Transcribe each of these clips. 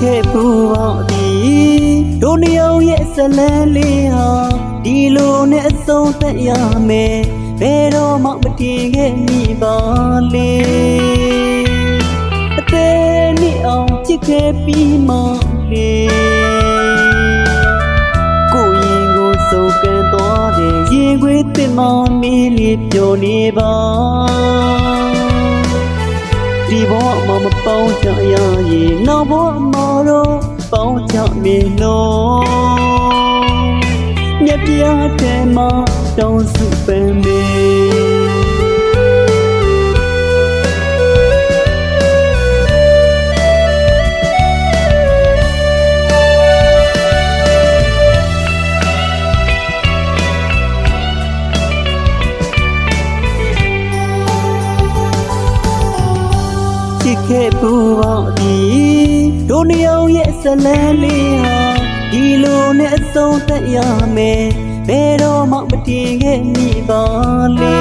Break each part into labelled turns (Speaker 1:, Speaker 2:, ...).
Speaker 1: ခဲ့ဖူးပါသည်တို့နှစ်ယောက်ရဲ့ဇလန်းလေးဟာဒီလိုနဲ့အဆုံးသတ်ရမယ်ဘယ်တော့မှမတည်ခဲ့မိပါလေအသေးနှစ်အောင်ချစ်ခဲ့ပြီးမှလေကိုရင်ကိုစုပ်ကန်သွားတယ်ရင်ခွေးတင်မမီးလေးပျော်နေပါ ဒီဘဝမှာမပေါင်းကြရရင်နောက်ဘဝမှာတော့ပေါင်းကြမင်းနော်မြတ်ပြားတဲ့မှာတောင်းစုပန်နေ ချစ်ခဲ့ပူပါသည်တို့နှစ်ယောက်ရဲ့ဇလန်းလေးဟာဒီလိုနဲ့အဆုံးသတ်ရမယ်ဘယ်တော့မှမတည်ခဲ့မိပါလေ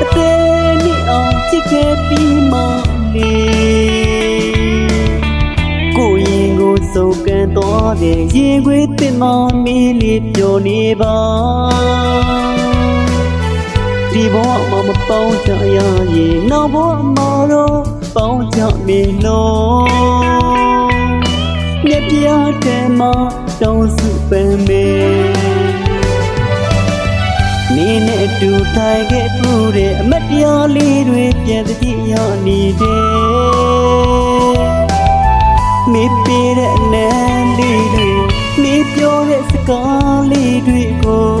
Speaker 1: အသေးနှစ်အောင်ချစ်ခဲ့ပြီးမှလေကိုရင်ကိုစုပ်ကန်သွားတယ်ရင်ခွေးတင်မမီးလေးပျော်နေပါဒီ ဘဝမှာမပေါင်းကြရရင်နောက်ဘဝမှာတော့ပေါင်းကြမင်းနော်မြတ်ပြားတဲ့မှာတောင်းစုပန်မေမင်းနဲ့အတူထိုင်ခဲ့ပူတဲ့အမတ်တရားလေးတွေပြန်သတိရနေတယ်မေပြေတဲ့နန်းလေးတွေမေပြောတဲ့စကားလေးတွေကို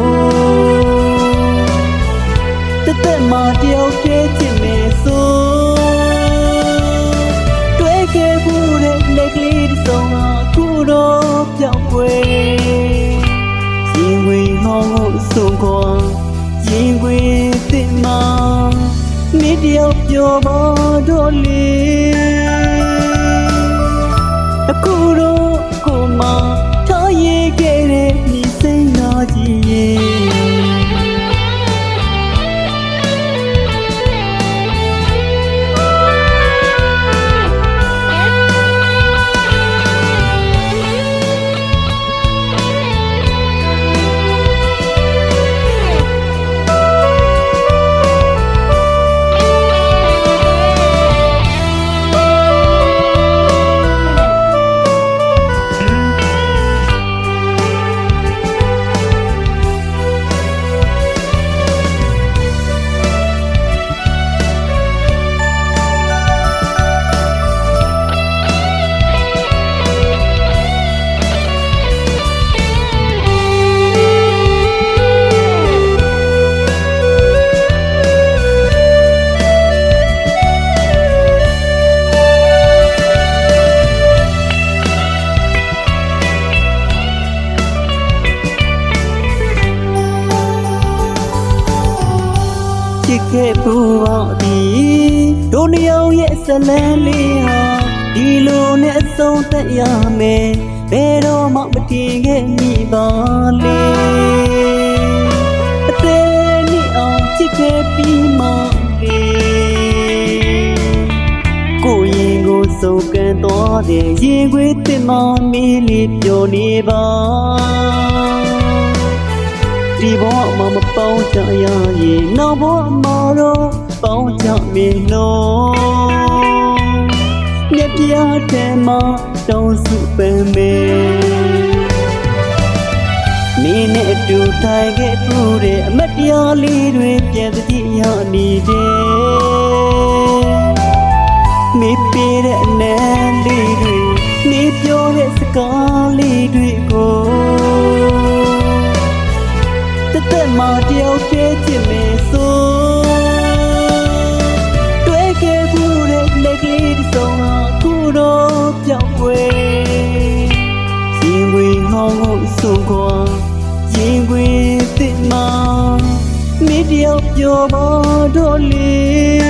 Speaker 1: တသက်မှာတယောက်တည်းချစ်နေဆိုတွေ့ခဲ့ဘူးတဲ့လက်ကလေးတစ်စုံဟာအခုတော့ပြောင်းပွဲရင်ဝင်ဟောင်းကိုဆုံးခွာရင်ဝင်တင်မှာမိတယောက်ပြောပါတော့လေ ချစ်ခဲ့ပူပါသည်တို့နှစ်ယောက်ရဲ့ဇလန်းလေးဟာဒီလိုနဲ့အဆုံးသတ်ရမယ်ဘယ်တော့မှမတည်ခဲ့မိပါလေအသေးနှစ်အောင်ချစ်ခဲ့ပြီးမှလေကိုရင်ကိုစုပ်ကန်သွားတယ်ရင်ခွေးတင်မမီးလေးပျော်နေပါ ဒီဘဝမှာမပေါင်းကြရရင်နောက်ဘဝမှာတော့ပေါင်းကြမင်းနော်မြတ်ပြားတဲ့မှာတောင်းစုပန်မေမင်းနဲ့အတူထိုင်ခဲ့ပူတဲ့အမတ်တရားလေးတွေပြန်သတိရနေတယ်မေပြေတဲ့အနမ်းလေးတွေနေပြောတဲ့စကားလေးတွေကိုတသက် မှာတယောက်တည်းချစ်မယ်ဆိုတွေ့ခဲ့ဘူးတဲ့လက်ကလေးတစ်စုံဟာအခုတော့ပြောင်းပွဲရင်ဝင်ဟောင်းကိုဆုံးခွာရင်ဝင်တင်မှာမိတယောက်ပြောပါတော့လေ